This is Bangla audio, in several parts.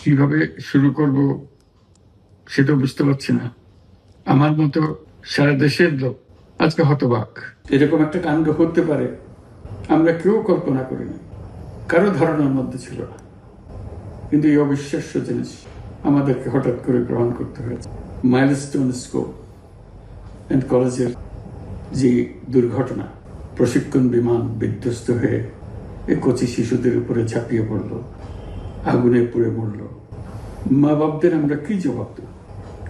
কীভাবে শুরু করব সেটা বুঝতে পারছি না। আমার মতো সারা দেশের লোক আজকে হতবাক। এরকম একটা কাণ্ড হতে পারে, আমরা কেউ কল্পনা করিনি কারও ধারণার মধ্যে ছিল কিন্তু এই অবিশ্বাস্য জিনিস আমাদেরকে হঠাৎ করে গ্রহণ করতে হয়েছে। মাইলস্টোন স্কোপ অ্যান্ড কলেজের যে দুর্ঘটনা, প্রশিক্ষণ বিমান বিধ্বস্ত হয়ে এ কচি শিশুদের উপরে ঝাঁপিয়ে পড়ল। আগুনে পুড়ে মরল। মা বাপদের আমরা কি জবাব দেব?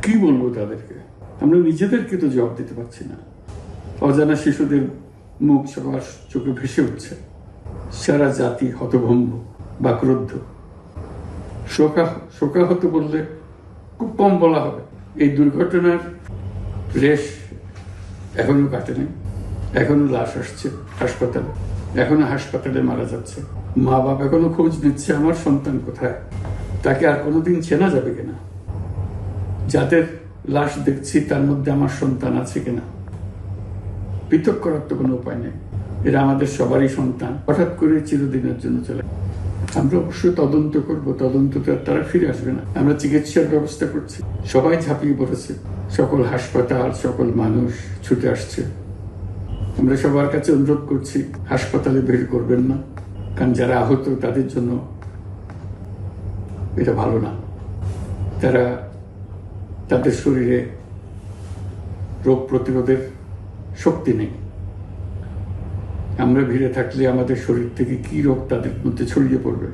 কি বলব তাদেরকে? আমরা নিজেদেরকে তো জবাব দিতে পারছি না। অজানা শিশুদের মুখ সবার চোখে ভেসে উঠছে। সারা জাতি হতভম্ব বা ক্রুদ্ধ শোকা, শোকাহত বললে খুব কম বলা হবে। এই দুর্ঘটনার রেশ এখনও কাটেনি। এখনও লাশ আসছে হাসপাতালে। এখনও হাসপাতালে মারা যাচ্ছে। মা বাপ এখনও খোঁজ নিচ্ছে, আমার সন্তান কোথায়? তাকে আর কোনোদিন চেনা যাবে কিনা? যাদের লাশ দেখছি, তার মধ্যে আমার সন্তান আছে কিনা? পৃথক করার তো কোনো উপায় নেই। এরা আমাদের সবারই সন্তান। হঠাৎ করে চিরদিনের জন্য চলে আমরা অবশ্যই তদন্ত করব। তদন্ত তারা ফিরে আসবে না। আমরা চিকিৎসার ব্যবস্থা করছি। সবাই ঝাঁপিয়ে পড়েছে। সকল হাসপাতাল, সকল মানুষ ছুটে আসছে। আমরা সবার কাছে অনুরোধ করছি, হাসপাতালে ভিড় করবেন না, কারণ যারা আহত তাদের জন্য এটা ভালো না। তারা তাদের শরীরে রোগ প্রতিরোধের শক্তি নেই। আমরা ভিড়ে থাকলে আমাদের শরীর থেকে কি রোগ তাদের মধ্যে ছড়িয়ে পড়বে?